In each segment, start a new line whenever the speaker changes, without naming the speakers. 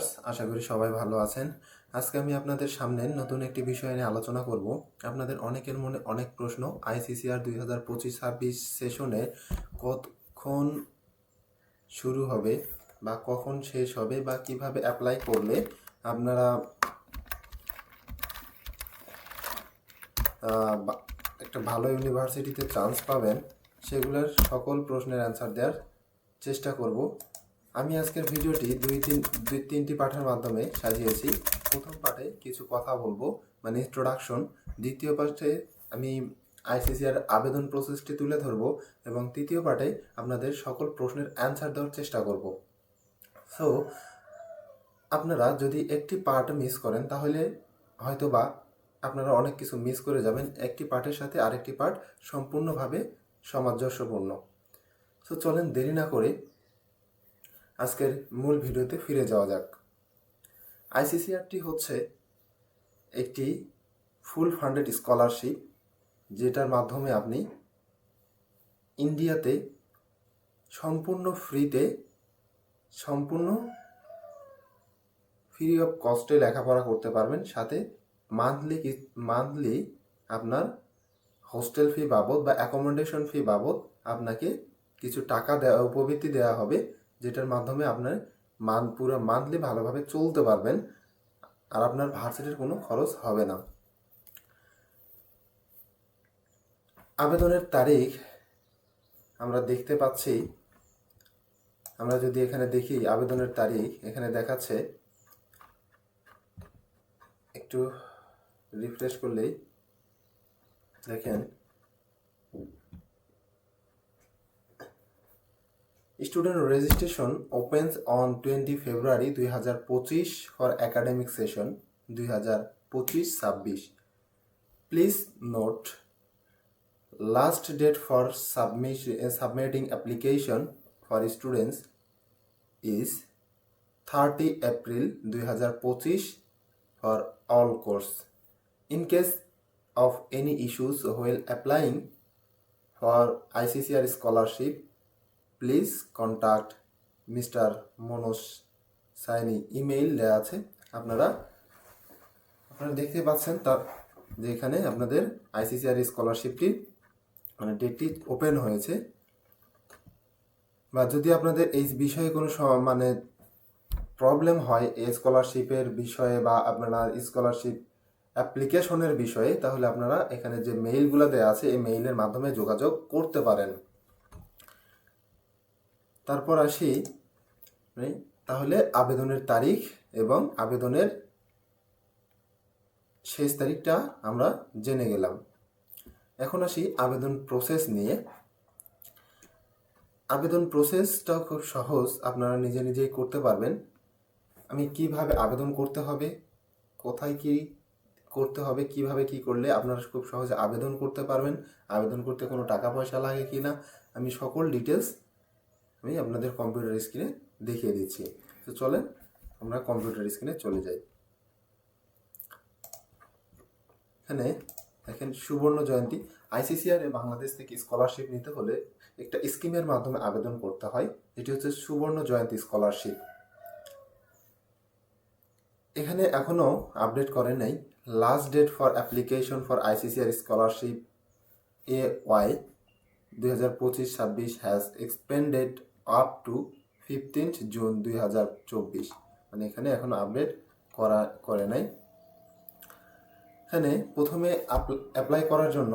Viewers, আশা করি সবাই ভালো আছেন। আজকে আমি আপনাদের সামনে নতুন একটি বিষয় নিয়ে আলোচনা করব। আপনাদের অনেকের মনে অনেক প্রশ্ন, আইসিসিআর দুই হাজার পঁচিশ ছাব্বিশ সেশনে কতক্ষণ শুরু হবে বা কখন শেষ হবে বা কীভাবে অ্যাপ্লাই করলে আপনারা একটা ভালো ইউনিভার্সিটিতে চান্স পাবেন, সেগুলোর সকল প্রশ্নের অ্যান্সার দেওয়ার চেষ্টা করব। আমি আজকের ভিডিওটি দুই তিন, দুই তিনটি পাঠের মাধ্যমে সাজিয়েছি। প্রথম পাঠে কিছু কথা বলব মানে ইন্ট্রোডাকশন দ্বিতীয় পাঠে আমি আইসিসিআর আবেদন প্রসেসটি তুলে ধরবো এবং তৃতীয় পাঠে আপনাদের সকল প্রশ্নের অ্যান্সার দেওয়ার চেষ্টা করব। সো আপনারা যদি একটি পার্ট মিস করেন, তাহলে হয়তো বা আপনারা অনেক কিছু মিস করে যাবেন। একটি পার্টের সাথে আরেকটি পার্ট সম্পূর্ণভাবে সামঞ্জস্যপূর্ণ। সো চলেন দেরি না করে আজকের মূল ভিডিওতে ফিরে যাওয়া যাক। আইসিসিআরটি হচ্ছে একটি ফুল ফান্ডেড স্কলারশিপ, যেটার মাধ্যমে আপনি ইন্ডিয়াতে সম্পূর্ণ ফ্রিতে, সম্পূর্ণ ফ্রি অফ কস্টে লেখাপড়া করতে পারবেন। সাথে মান্থলি মান্থলি আপনার হোস্টেল ফি বাবদ বা অ্যাকোমোডেশন ফি বাবদ আপনাকে কিছু টাকা দেওয়া, উপবৃত্তি দেওয়া হবে। যেটার মাধ্যমে আপনার মান পুরো মান্থলি ভালোভাবে চলতে পারবেন, আর আপনার ভার্সিটির কোনো খরচ হবে না। আবেদনের তারিখ আমরা দেখতে পাচ্ছি। আমরা যদি এখানে দেখি আবেদনের তারিখ, এখানে দেখাচ্ছে। একটু রিফ্রেশ করলেই দেখেন। Student registration opens on 20 February দুই হাজার পঁচিশ ফর অ্যাকাডেমিক সেশন দুই হাজার পঁচিশ ছাব্বিশ। Please note last date for submit submitting application for students is thirty April দুই হাজার পঁচিশ for all course in case of any issues while applying for ICCR scholarship, please contact mister Manoj Saini. Email দেওয়া আছে। আপনারা আপনারা দেখতে পাচ্ছেন তার যে এখানে আপনাদের আইসিসিআর স্কলারশিপটি মানে ডেটটি ওপেন হয়েছে। বা যদি আপনাদের এই বিষয়ে কোনো মানে প্রবলেম হয় এই স্কলারশিপের বিষয়ে বা আপনারা স্কলারশিপ অ্যাপ্লিকেশনের বিষয়ে, তাহলে আপনারা এখানে যে মেইলগুলো দেওয়া আছে, এই মেইলের মাধ্যমে যোগাযোগ করতে পারেন। তারপর আসি তাহলে আবেদনের তারিখ এবং আবেদনের শেষ তারিখটা আমরা জেনে গেলাম। এখন আসি আবেদন প্রসেস নিয়ে। আবেদন প্রসেসটা খুব সহজ, আপনারা নিজে নিজেই করতে পারবেন। আমি কীভাবে আবেদন করতে হবে, কোথায় কি করতে হবে, কীভাবে কি করলে আপনারা খুব সহজে আবেদন করতে পারবেন, আবেদন করতে কোনো টাকা পয়সা লাগে কি না আমি সকল ডিটেলস আমি আপনাদের কম্পিউটার স্ক্রিনে দেখিয়ে দিচ্ছি। তো চলেন, আমরা কম্পিউটার স্ক্রিনে চলে যাই। এখানে দেখেন সুবর্ণ জয়ন্তী। আইসিসিআর বাংলাদেশ থেকে স্কলারশিপ নিতে হলে একটা স্কিমের মাধ্যমে আবেদন করতে হয়। যেটি হচ্ছে সুবর্ণ জয়ন্তী স্কলারশিপ এখানে এখনও আপডেট করে নাই। Last date for application for ICCR scholarship A Y দুই হাজার পঁচিশ ছাব্বিশ has expended up to fifteenth June দুই হাজার চব্বিশ। মানে এখানে এখনও আপডেট করা, করে নাই। এখানে প্রথমে অ্যাপ্লাই করার জন্য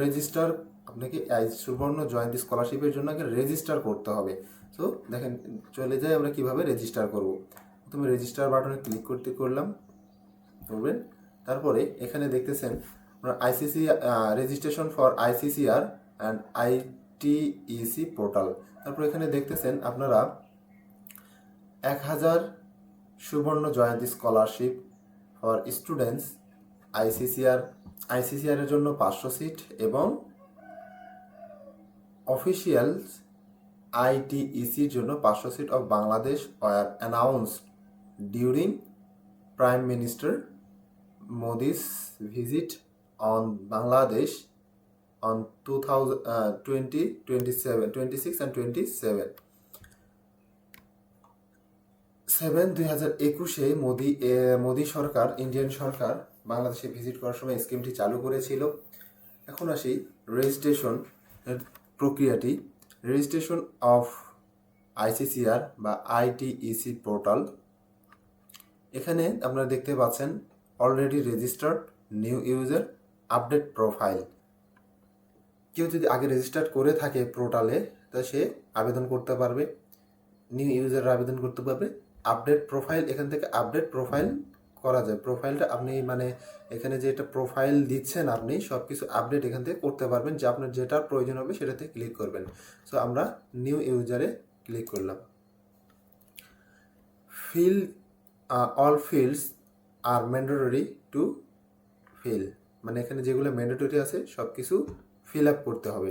রেজিস্টার আপনাকে সুবর্ণ জয়ন্তী স্কলারশিপের জন্য আগে রেজিস্টার করতে হবে। তো দেখেন, চলে যাই আমরা কীভাবে রেজিস্টার করব। প্রথমে রেজিস্টার বাটনে ক্লিক করতে করলাম, করবেন। তারপরে এখানে দেখতেছেন ICC registration for ICCR and ITEC portal তারপর এখানে দেখতেছেন আপনারা এক হাজার সুবর্ণ জয়ন্তী scholarship for students ICCR ICCR এর জন্য পাঁচশো সিট এবং অফিসিয়ালস আইটিইসির জন্য পাঁচশো seat of Bangladesh are announced during prime minister Modi's visit on Bangladesh. On 2020 27 26 and 27 seven দুই হাজার একুশে মোদি মোদি সরকার ইন্ডিয়ান সরকার বাংলাদেশে ভিজিট করার সময় স্কিমটি চালু করেছিল। এখন আসি রেজিস্ট্রেশন প্রক্রিয়াটি। রেজিস্ট্রেশন অফ আইসিসিআর বা আইটিইসি পোর্টাল এখানে আপনারা দেখতে পাচ্ছেন already registered new user update profile কেউ যদি আগে রেজিস্টার করে থাকে পোর্টালে তা সে আবেদন করতে পারবে। নিউ ইউজার আবেদন করতে পারবে। আপডেট প্রোফাইল এখান থেকে আপডেট প্রোফাইল করা যায়। প্রোফাইলটা আপনি মানে এখানে যে একটা প্রোফাইল দিচ্ছেন আপনি সব কিছু আপডেট এখান থেকে করতে পারবেন। যে আপনার যেটার প্রয়োজন হবে সেটাতে ক্লিক করবেন। সো আমরা নিউ ইউজারে ক্লিক করলাম। Fill all fields are mandatory to fill মানে এখানে যেগুলো ম্যান্ডেটরি আছে সব কিছু ফিল আপ করতে হবে।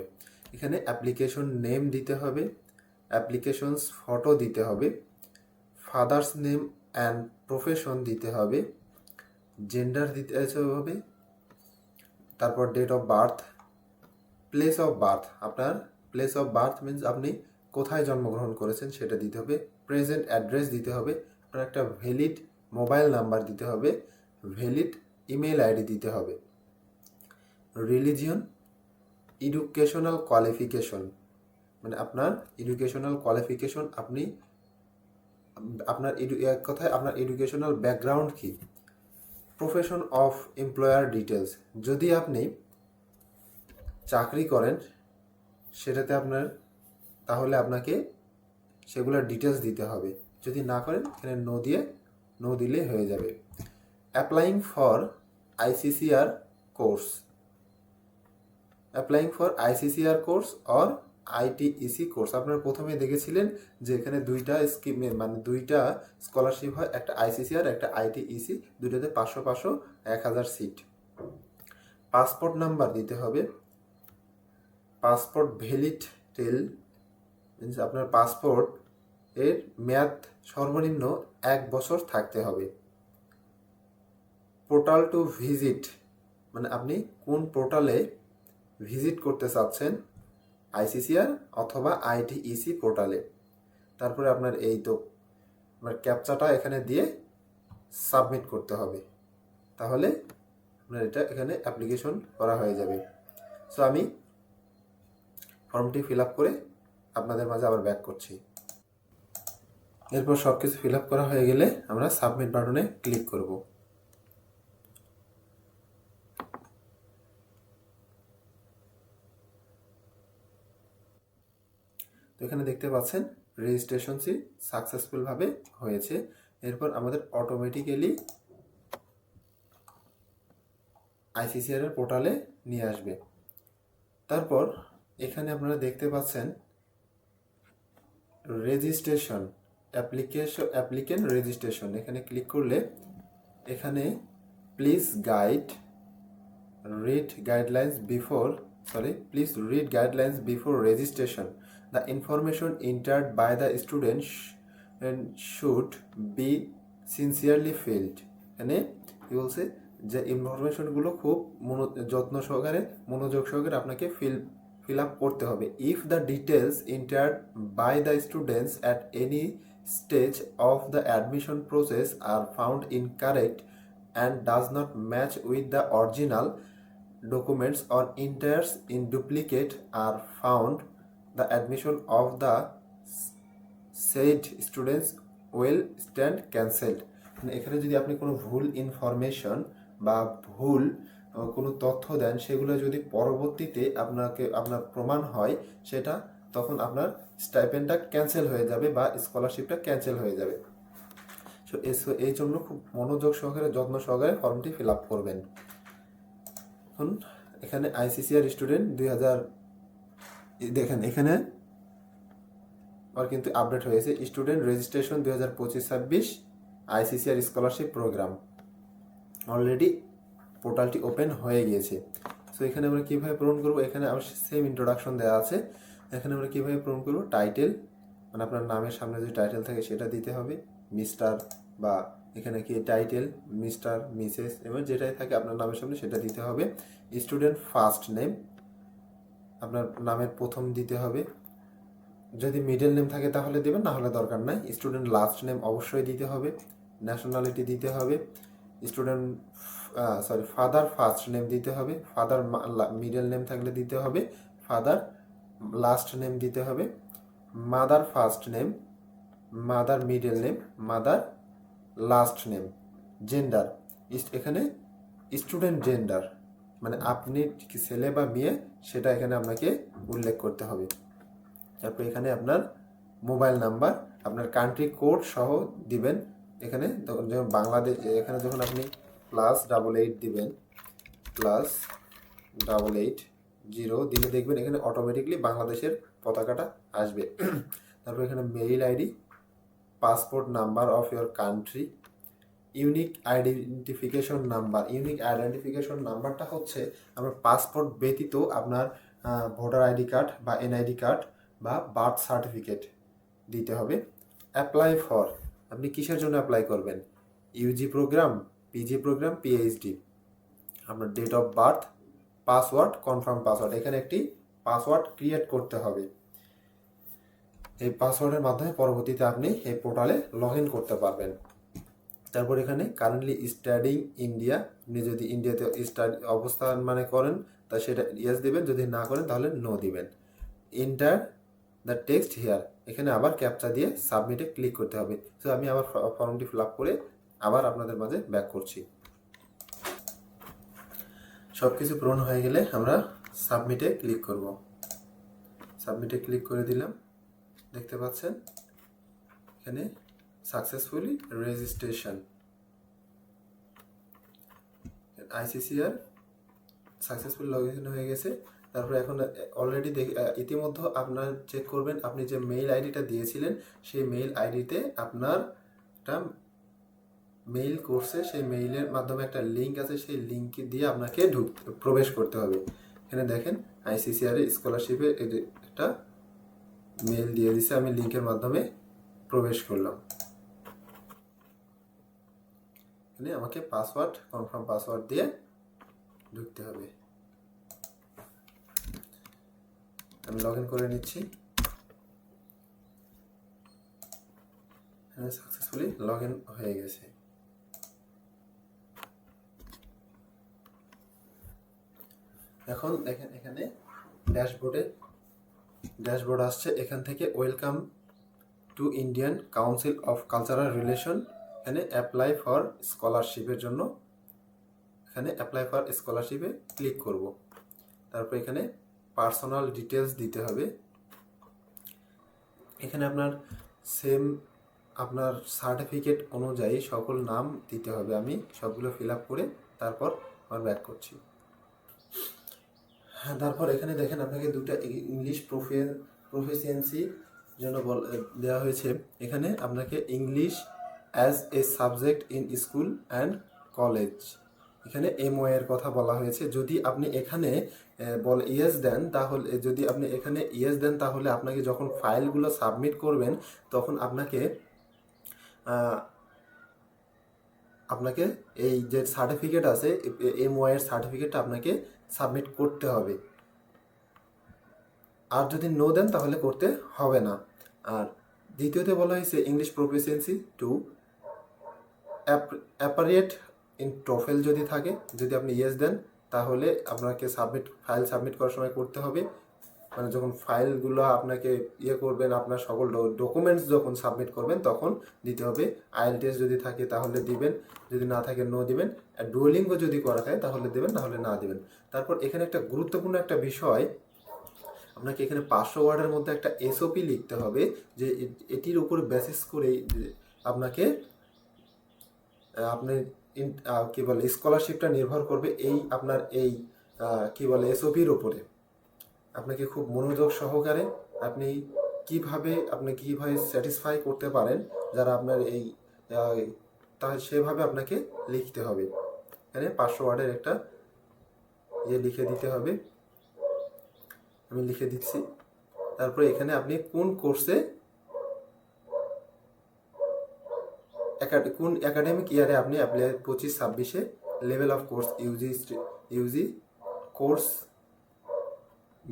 এখানে অ্যাপ্লিকেশন নেম দিতে হবে অ্যাপ্লিকেশনস ফটো দিতে হবে ফাদার্স নেম অ্যান্ড প্রফেশন দিতে হবে জেন্ডার দিতে হবে, তারপর date of birth place of birth আপনার প্লেস অফ বার্থ মিন্স আপনি কোথায় জন্মগ্রহণ করেছেন সেটা দিতে হবে প্রেজেন্ট অ্যাড্রেস দিতে হবে আপনার একটা ভ্যালিড মোবাইল নাম্বার দিতে হবে ভ্যালিড ইমেল আইডি দিতে হবে। রিলিজিয়ন এডুকেশনাল কোয়ালিফিকেশন মানে আপনার এডুকেশনাল কোয়ালিফিকেশন আপনি, আপনার edu- এক কথায় আপনার এডুকেশনাল ব্যাকগ্রাউন্ড কি? প্রফেশন অফ এমপ্লয়ার ডিটেলস যদি আপনি চাকরি করেন, সেটাতে আপনার, তাহলে আপনাকে সেগুলোর ডিটেলস দিতে হবে। যদি না করেন, এখানে নো দিয়ে নো দিলে হয়ে যাবে। Applying for ICCR course applying for ICCR course or ITEC course আপনারা প্রথমে দেখেছিলেন যে এখানে দুইটা স্কিমে মানে দুইটা স্কলারশিপ হয়, একটা আইসিসিআর একটা আইটিইসি দুইটাতে পাঁচশো পাঁচশো এক হাজার সিট পাসপোর্ট নাম্বার দিতে হবে। পাসপোর্ট ভ্যালিড টিল মিনস আপনার পাসপোর্ট এর মেয়াদ সর্বনিম্ন এক বছর থাকতে হবে। পোর্টাল টু ভিজিট মানে আপনি কোন পোর্টালে ভিজিট করতে চাচ্ছেন আইসিসিআর অথবা আইটিইসি পোর্টালে। তারপরে আপনার এই তো, আপনার ক্যাপচাটা এখানে দিয়ে সাবমিট করতে হবে। তাহলে আপনার এটা এখানে অ্যাপ্লিকেশন করা হয়ে যাবে। সো আমি ফর্মটি ফিল আপ করে আপনাদের মাঝে আবার ব্যাক করছি। এরপর সব কিছু ফিল আপ করা হয়ে গেলে আমরা সাবমিট বাটনে ক্লিক করব। এখানে দেখতে পাচ্ছেন রেজিস্ট্রেশনটি সাকসেসফুলভাবে হয়েছে। এরপর আমাদের অটোমেটিক্যালি আইসিসিআর পোর্টালে নিয়ে আসবে। তারপর এখানে আপনারা দেখতে পাচ্ছেন রেজিস্ট্রেশন অ্যাপ্লিকেশন অ্যাপ্লিকেন্ট রেজিস্ট্রেশন এখানে ক্লিক করলে এখানে please guide read guidelines before sorry please read guidelines before registration the information entered by the student sh- and should be sincerely filled এখানে কি বলছে যে ইনফরমেশনগুলো খুব মনো যত্ন সহকারে মনোযোগ সহকারে আপনাকে ফিল ফিল আপ করতে হবে if the details entered by the students at any stage of the admission process are found incorrect and does not match with the original documents or enters in duplicate are found the admission of the said students will stand cancelled. মানে এখানে যদি আপনি কোনো ভুল information বা ভুল কোনো তথ্য দেন, সেগুলো যদি পরবর্তীতে আপনাকে, আপনার প্রমাণ হয়, সেটা তখন আপনার স্টাইপেন্ডটা ক্যান্সেল হয়ে যাবে বা স্কলারশিপটা ক্যান্সেল হয়ে যাবে। সো এই জন্য খুব মনোযোগ সহকারে, যত্ন সহকারে ফর্মটি ফিল আপ করবেন। এখন, এখানে আইসিসিআর স্টুডেন্ট দুই হাজার দেখেন, এখানে আর কিন্তু আপডেট হয়েছে স্টুডেন্ট রেজিস্ট্রেশন দুই হাজার পঁচিশ ছাব্বিশ আইসিসিআর স্কলারশিপ প্রোগ্রাম অলরেডি পোর্টালটি ওপেন হয়ে গিয়েছে। সো এখানে আমরা কীভাবে পূরণ করব? এখানে আমার সেম ইন্ট্রোডাকশন দেওয়া আছে। এখানে আমরা কীভাবে পূরণ করব? টাইটেল মানে আপনার নামের সামনে যে টাইটেল থাকে সেটা দিতে হবে। মিস্টার বা এখানে কি টাইটেল মিস্টার মিসেস এবং যেটাই থাকে আপনার নামের সামনে সেটা দিতে হবে। স্টুডেন্ট ফার্স্ট নেম আপনার নামের প্রথম দিতে হবে। যদি মিডল নেম থাকে তাহলে দেবেন, না হলে দরকার নাই। স্টুডেন্ট লাস্ট নেম অবশ্যই দিতে হবে। ন্যাশনালিটি দিতে হবে। Student sorry father first name দিতে হবে। ফাদার মিডল নেম থাকলে দিতে হবে। ফাদার লাস্ট নেম দিতে হবে। Mother first name mother middle name mother last name gender এখানে স্টুডেন্ট জেন্ডার মানে আপনি কি ছেলে বা মেয়ে, সেটা এখানে আপনাকে উল্লেখ করতে হবে। তারপর এখানে আপনার মোবাইল নাম্বার, আপনার কান্ট্রি কোড সহ দিবেন। এখানে যখন বাংলাদেশ, এখানে যখন আপনি প্লাস ডাবল এইট দিবেন প্লাস ডাবল এইট জিরো দিলে দেখবেন এখানে অটোমেটিকলি বাংলাদেশের পতাকাটা আসবে। তারপর এখানে mail ID passport number of your country unique identification number unique identification নাম্বারটা হচ্ছে আপনার পাসপোর্ট ব্যতীত আপনার ভোটার আইডি কার্ড বা এনআইডি কার্ড বা বার্থ সার্টিফিকেট দিতে হবে। অ্যাপ্লাই ফর আপনি কিসের জন্য অ্যাপ্লাই করবেন? UG programme PG programme PhD আপনার date of birth password confirm password এখানে একটি পাসওয়ার্ড ক্রিয়েট করতে হবে। এই পাসওয়ার্ডের মাধ্যমে পরবর্তীতে আপনি এই পোর্টালে লগ করতে পারবেন। তারপর এখানে কারেন্টলি স্টাডিং ইন্ডিয়া আপনি যদি ইন্ডিয়াতে স্টাডি অবস্থান মানে করেন, তা সেটা ইয়েস দিবেন, যদি না করেন তাহলে নো দিবেন। ইন্টার দ্য টেক্সট হেয়ার এখানে আবার ক্যাপচা দিয়ে সাবমিটে ক্লিক করতে হবে। তো আমি আবার ফর্মটি ফিল করে আবার আপনাদের মাঝে ব্যাক করছি। সব কিছু পূরণ হয়ে গেলে আমরা সাবমিটে ক্লিক করব। সাবমিটে ক্লিক করে দিলাম। দেখতে পাচ্ছেন? এখানে successfully registration ICCR successful log in হয়ে গেছে। তারপরে এখন অলরেডি ইতিমধ্যে আপনার চেক করবেন, আপনি যে মেইল আইডিটা দিয়েছিলেন, সেই মেইল আইডিতে আপনার একটা মেইল করছে, সেই মেইলের মাধ্যমে একটা লিঙ্ক আছে, সেই লিঙ্ক দিয়ে আপনাকে ঢুক প্রবেশ করতে হবে। এখানে দেখেন আইসিসিআর স্কলারশিপে একটা মেইল দিয়ে দিছে, আমি লিঙ্কের মাধ্যমে প্রবেশ করলাম। এখানে আমাকে পাসওয়ার্ড কনফার্ম পাসওয়ার্ড দিয়ে ঢুকতে হবে। আমি লগ করে নিচ্ছি। সাকসেসফুলি লগ হয়ে গেছে। এখন দেখেন এখানে ড্যাশবোর্ডে, ড্যাশবোর্ড আসছে এখান থেকে welcome to Indian council of cultural relation এখানে অ্যাপ্লাই ফর স্কলারশিপের জন্য, এখানে অ্যাপ্লাই ফর স্কলারশিপে ক্লিক করব। তারপর এখানে পার্সোনাল ডিটেলস দিতে হবে। এখানে আপনার সেম আপনার সার্টিফিকেট অনুযায়ী সকল নাম দিতে হবে আমি, সবগুলো ফিল আপ করে তারপর আবার ব্যাক করছি। হ্যাঁ তারপর এখানে দেখেন আপনাকে দুটা ইংলিশ প্রফে প্রফেসিয়েন্সি জন্য দেওয়া হয়েছে। এখানে আপনাকে English as a subject in school and college এখানে এমও এর কথা বলা হয়েছে। যদি আপনি এখানে বল ইয়েস দেন, তাহলে যদি আপনি এখানে ইয়েস দেন, তাহলে আপনাকে যখন ফাইলগুলো সাবমিট করবেন, তখন আপনাকে আপনাকে এই যে সার্টিফিকেট আছে এম এর সার্টিফিকেটটা আপনাকে সাবমিট করতে হবে। আর যদি নো দেন, তাহলে করতে হবে না। আর দ্বিতীয়তে বলা হয়েছে English proficiency to appropriate in TOEFL যদি থাকে, যদি আপনি ইয়েস দেন, তাহলে আপনাকে সাবমিট ফাইল সাবমিট করার সময় করতে হবে। মানে যখন ফাইলগুলো আপনাকে ইয়ে করবেন, আপনার সকল ডকুমেন্টস যখন সাবমিট করবেন, তখন দিতে হবে। আইএল টেস্ট যদি থাকে, তাহলে দিবেন। যদি না থাকে নো দিবেন। আর ডুয়েলিঙ্গও যদি করা থাকে, তাহলে দেবেন, নাহলে না দিবেন। তারপর এখানে একটা গুরুত্বপূর্ণ একটা বিষয়, আপনাকে এখানে পাঁচশো ওয়ার্ডের মধ্যে একটা এসওপি লিখতে হবে, যে এটির উপর বেসিস করে আপনাকে আপনি কি বলে স্কলারশিপটা নির্ভর করবে এই আপনার এই কি বলে এসওপির উপরে। আপনাকে খুব মনোযোগ সহকারে আপনি কীভাবে আপনি কীভাবে স্যাটিসফাই করতে পারেন, যারা আপনার এই তা সেভাবে আপনাকে লিখতে হবে। এখানে পাঁচশো ওয়ার্ডের একটা ইয়ে লিখে দিতে হবে। আমি লিখে দিচ্ছি। তারপরে এখানে আপনি কোন কোর্সে কোন একাডেমিক ইয়ারে আপনি অ্যাপ্লাই পঁচিশ, ছাব্বিশে level of course UG UG course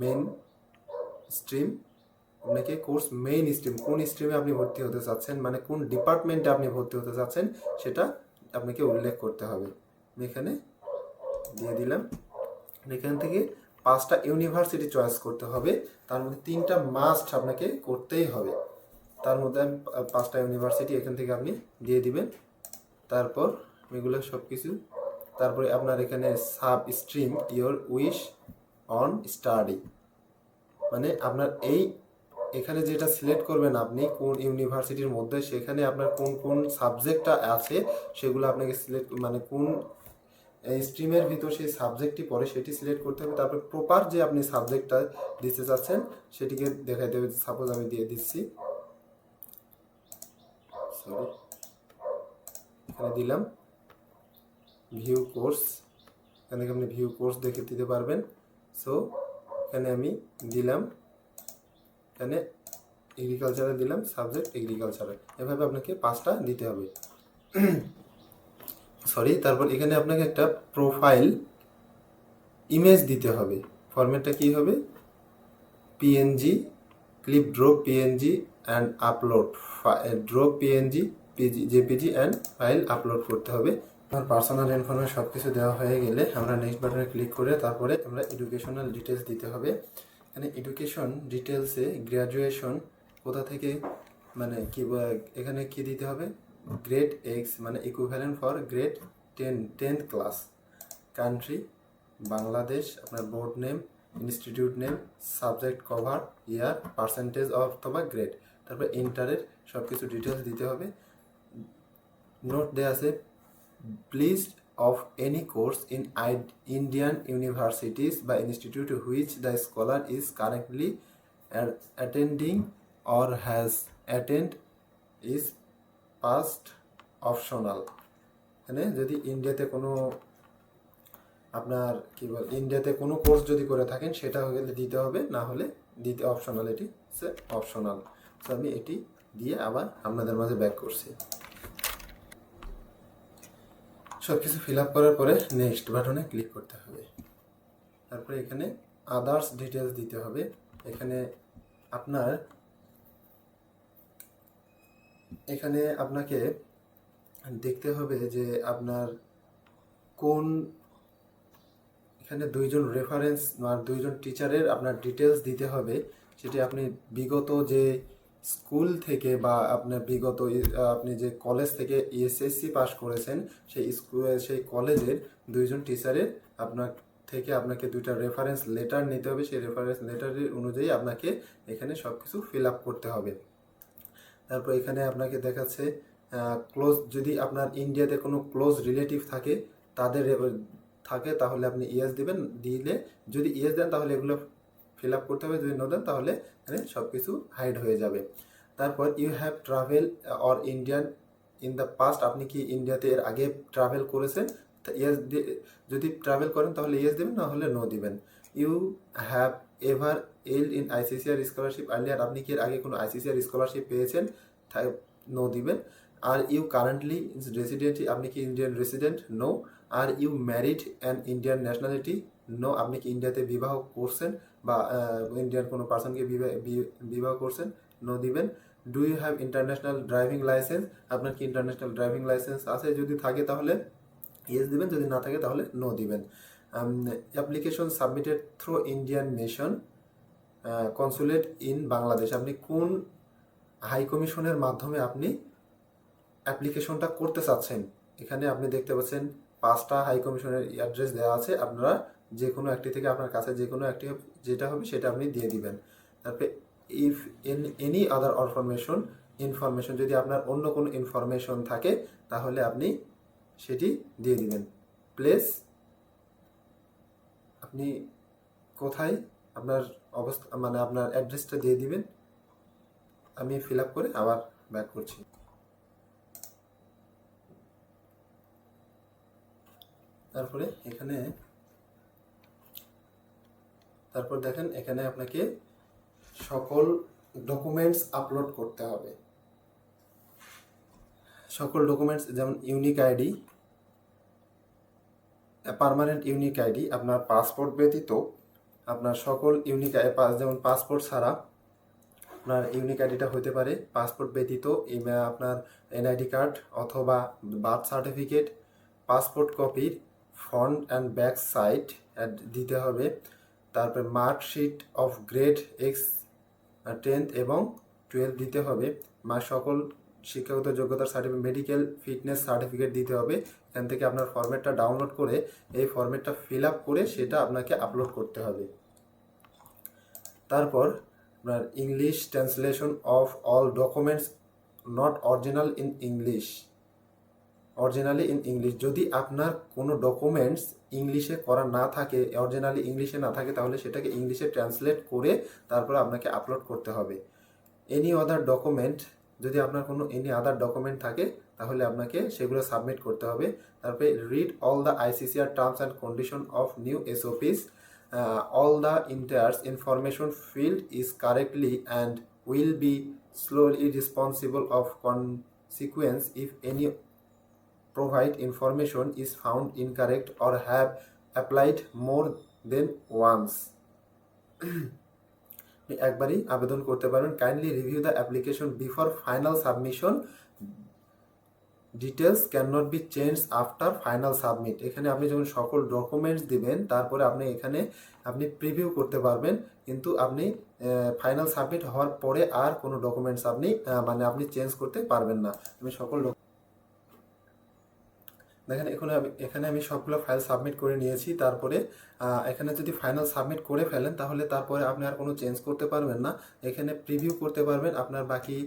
main stream আপনাকে কোর্স মেইন স্ট্রিম কোন স্ট্রিমে আপনি ভর্তি হতে চাচ্ছেন? মানে কোন ডিপার্টমেন্টে আপনি ভর্তি হতে চাচ্ছেন? সেটা আপনাকে উল্লেখ করতে হবে। এখানে দিয়ে দিলাম। এখান থেকে পাঁচটা ইউনিভার্সিটি চয়েস করতে হবে। তার মধ্যে তিনটা মাস্ট আপনাকে করতেই হবে। তার মধ্যে পাঁচটা ইউনিভার্সিটি এখান থেকে আপনি দিয়ে দিবেন। তারপর এগুলো সব কিছু তারপরে আপনার এখানে sub stream your wish on study মানে আপনার এই এখানে যেটা সিলেক্ট করবেন আপনি, কোন ইউনিভার্সিটির মধ্যে, সেখানে আপনার কোন কোন সাবজেক্টটা আছে, সেগুলো আপনাকে সিলেক্ট মানে কোন স্ট্রিমের ভিতর সেই সাবজেক্টটি পড়ে, সেটি সিলেক্ট করতে হবে। তারপর প্রপার যে আপনি সাবজেক্টটা দিতে চাচ্ছেন, সেটিকে দেখাই দেবে। সাপোজ আমি দিয়ে দিচ্ছি। সরি এখানে দিলাম ভিউ কোর্স এখান আপনি ভিউ কোর্স দেখে দিতে পারবেন। সো এখানে আমি দিলাম, এখানে এগ্রিকালচারে দিলাম সাবজেক্ট এগ্রিকালচারে এভাবে আপনাকে পাঁচটা দিতে হবে। সরি তারপর এখানে আপনাকে একটা প্রোফাইল ইমেজ দিতে হবে। ফরম্যাটটা কি হবে? PNG clip drop PNG and upload drop PNG PG JPG and file upload করতে হবে। আমার পার্সোনাল ইনফরমেশন সব কিছু দেওয়া হয়ে গেলে আমরা নেক্সট বাটনে ক্লিক করে তারপরে আমরা এডুকেশনাল ডিটেলস দিতে হবে। এখানে এডুকেশন ডিটেলসে গ্র্যাজুয়েশন কোথা থেকে মানে কি এখানে কি দিতে হবে? গ্রেড এক্স মানে equivalent for grade ten tenth class country Bangladesh, আপনার board name institute name subject cover year percentage অথবা গ্রেড তারপর ইন্টারের সব কিছু ডিটেলস দিতে হবে নোট দেওয়া আছে please course in I- Indian universities by institute which the scholar is currently a- attending or has attended is past optional এখানে যদি ইন্ডিয়াতে কোনো আপনার কি বল ইন্ডিয়াতে কোনো কোর্স যদি করে থাকেন, সেটা হলে দিতে হবে, না হলে দিতে অপশনাল এটি অপশনাল তো আমি এটি দিয়ে আবার আপনাদের মাঝে ব্যাক করছি। সব কিছু ফিল আপ করার পরে নেক্সট বাটনে ক্লিক করতে হবে। তারপরে এখানে আদার্স ডিটেলস দিতে হবে। এখানে আপনার, এখানে আপনাকে দেখতে হবে যে আপনার কোন এখানে দুইজন রেফারেন্স আর দুইজন টিচারের আপনার ডিটেলস দিতে হবে। সেটি আপনি বিগত যে স্কুল থেকে বা আপনার বিগত আপনি যে কলেজ থেকে এসএসসি পাস করেছেন, সেই স্কুল সেই কলেজের দুইজন টিচারের আপনার থেকে আপনাকে দুইটা রেফারেন্স লেটার নিতে হবে। সেই রেফারেন্স লেটারের অনুযায়ী আপনাকে এখানে সব কিছু ফিল আপ করতে হবে। তারপর এখানে আপনাকে দেখাচ্ছে ক্লোজ যদি আপনার ইন্ডিয়াতে কোনো ক্লোজ রিলেটিভ থাকে, তাদের থাকে, তাহলে আপনি ইয়েস দিবেন। দিলে যদি ইয়েস দেন, তাহলে এগুলো ফিল আপ করতে হবে। যদি নো দেন, তাহলে এখানে সব কিছু হাইড হয়ে যাবে। তারপর you have travel or Indian in the past আপনি কি ইন্ডিয়াতে এর আগে ট্রাভেল করেছেন? ইয়েস যদি ট্রাভেল করেন, তাহলে ইয়েস দেবেন, না হলে নো দিবেন। You have ever L in ICCR scholarship earlier আপনি কি এর আগে কোনো আইসিসিআর স্কলারশিপ পেয়েছেন? নো দিবেন। আর ইউ কারেন্টলি রেসিডেন্ট আপনি কি Indian resident no are you married and Indian nationality? No, আপনি কি ইন্ডিয়াতে বিবাহ করছেন? বা ইন্ডিয়ান কোনো পার্সনকে বিবাহ করছেন? নো, দিবেন। Do you have international driving license? আপনার কি ইন্টারন্যাশনাল ড্রাইভিং লাইসেন্স আছে? যদি থাকে তাহলে ইয়েস দিবেন, যদি না থাকে তাহলে নো দিবেন। Application submitted through Indian mission consulate in Bangladesh. আপনি কোন হাই কমিশনের মাধ্যমে আপনি অ্যাপ্লিকেশনটা করতে চাচ্ছেন? এখানে আপনি দেখতে পাচ্ছেন পাঁচটা হাই কমিশনের অ্যাড্রেস দেওয়া আছে, আপনারা যে কোনো একটি থেকে আপনার কাছে যে কোনো একটি যেটা হবে সেটা আপনি দিয়ে দিবেন। তারপরে if any other information information যদি আপনার অন্য কোনো ইনফরমেশন থাকে, তাহলে আপনি সেটি দিয়ে দিবেন। প্লেস আপনি কোথায় আপনার অবস্থা মানে আপনার অ্যাড্রেসটা দিয়ে দিবেন। আমি ফিল আপ করে আবার ব্যাক করছি। তারপরে এখানে, তারপর দেখেন এখানে আপনাকে সকল ডকুমেন্টস আপলোড করতে হবে। সকল ডকুমেন্টস যেমন unique ID permanent unique ID আপনার পাসপোর্ট ব্যতীত আপনার সকল ইউনিক যেমন পাসপোর্ট ছাড়া আপনার ইউনিক আইডিটা হতে পারে। পাসপোর্ট ব্যতীত আপনার এনআইডি কার্ড অথবা বার্থ সার্টিফিকেট পাসপোর্ট কপির ফ্রন্ট অ্যান্ড ব্যাক সাইড দিতে হবে। তারপর marksheet of grade X tenth এবং টুয়েলভ দিতে হবে। মা, সকল শিক্ষাগত যোগ্যতার সার্টিফিকেট মেডিকেল ফিটনেস সার্টিফিকেট দিতে হবে। এখান থেকে আপনার ফর্মেটটা ডাউনলোড করে, এই ফর্মেটটা ফিল আপ করে সেটা আপনাকে আপলোড করতে হবে। তারপর আপনার English translation of all documents not original in English originally in English যদি আপনার কোনো ডকুমেন্টস ইংলিশে করা না থাকে অরিজিনালি ইংলিশে না থাকে, তাহলে সেটাকে ইংলিশে ট্রান্সলেট করে তারপরে আপনাকে আপলোড করতে হবে। এনি আদার ডকুমেন্ট যদি আপনার কোনো এনি আদার ডকুমেন্ট থাকে, তাহলে আপনাকে সেগুলো সাবমিট করতে হবে। তারপরে read all the ICCR terms and condition of new S SOPs all the entire information field is correctly and will be solely responsible of consequence if any provide information is found incorrect or have applied more than once. একবারই আবেদন করতে পারবেন kindly review the application before final submission details can not be change after final submit এখানে আপনি যখন সকল documents দিবেন, তারপরে আপনি এখানে আপনি প্রিভিউ করতে পারবেন। কিন্তু আপনি ফাইনাল সাবমিট হওয়ার পরে আর কোনো ডকুমেন্টস আপনি মানে আপনি চেঞ্জ করতে পারবেন না। আমি সকল দেখেন, এখানে আমি এখানে আমি সবগুলো ফাইল সাবমিট করে নিয়েছি। তারপরে এখানে যদি ফাইনাল সাবমিট করে ফেলেন, তাহলে তারপরে আপনি আর কোনো চেঞ্জ করতে পারবেন না। এখানে প্রিভিউ করতে পারবেন, আপনার বাকি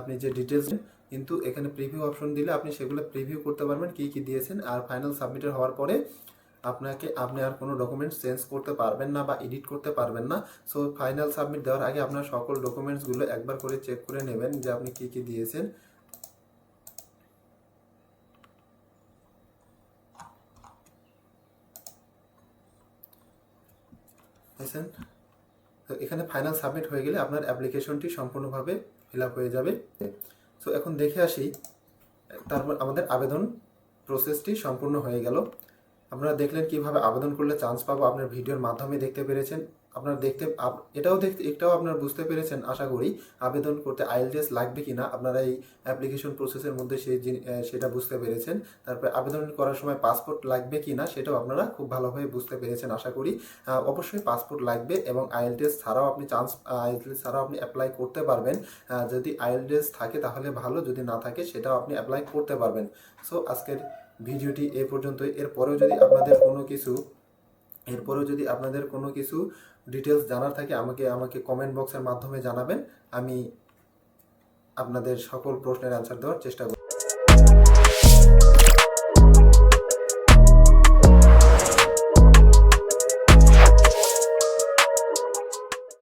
আপনি যে ডিটেলস কিন্তু এখানে প্রিভিউ অপশন দিলে আপনি সেগুলো প্রিভিউ করতে পারবেন, কি কি দিয়েছেন। আর ফাইনাল সাবমিটেড হওয়ার পরে আপনাকে আপনি আর কোনো ডকুমেন্টস চেঞ্জ করতে পারবেন না বা এডিট করতে পারবেন না। সো ফাইনাল সাবমিট দেওয়ার আগে আপনার সকল ডকুমেন্টসগুলো একবার করে চেক করে নেবেন যে আপনি কি কি দিয়েছেন। বুঝেছেন তো এখানে ফাইনাল সাবমিট হয়ে গেলে আপনার অ্যাপ্লিকেশনটি সম্পূর্ণভাবে ফিল হয়ে যাবে। সো এখন দেখে আসি, তারপর আমাদের আবেদন প্রসেসটি সম্পূর্ণ হয়ে গেল। আপনারা দেখলেন কীভাবে আবেদন করলে চান্স পাবো। আপনার ভিডিওর মাধ্যমে দেখতে পেরেছেন। আপনারা দেখতে এটাও দেখতে, এটাও আপনার বুঝতে পেরেছেন, আশা করি, আবেদন করতে আইএলটিএস লাগবে কি না আপনারা এই অ্যাপ্লিকেশন প্রসেসের মধ্যে সেই সেটা বুঝতে পেরেছেন। তারপরে আবেদন করার সময় পাসপোর্ট লাগবে কি না সেটাও আপনারা খুব ভালোভাবে বুঝতে পেরেছেন, আশা করি। অবশ্যই পাসপোর্ট লাগবে এবং আইএলটিএস ছাড়াও আপনি চান্স আইএলটিএস ছাড়াও আপনি অ্যাপ্লাই করতে পারবেন। যদি আইএলটিএস থাকে তাহলে ভালো, যদি না থাকে সেটাও আপনি অ্যাপ্লাই করতে পারবেন। সো আজকের ভিডিওটি এ পর্যন্তই। এরপরেও যদি আপনাদের কোনো কিছু, এরপরেও যদি আপনাদের কোনো কিছু ডিটেলস জানার থাকে, আমাকে আমাকে কমেন্ট বক্সের মাধ্যমে জানাবেন। আমি আপনাদের সকল প্রশ্নের অ্যান্সার দেওয়ার চেষ্টা করব।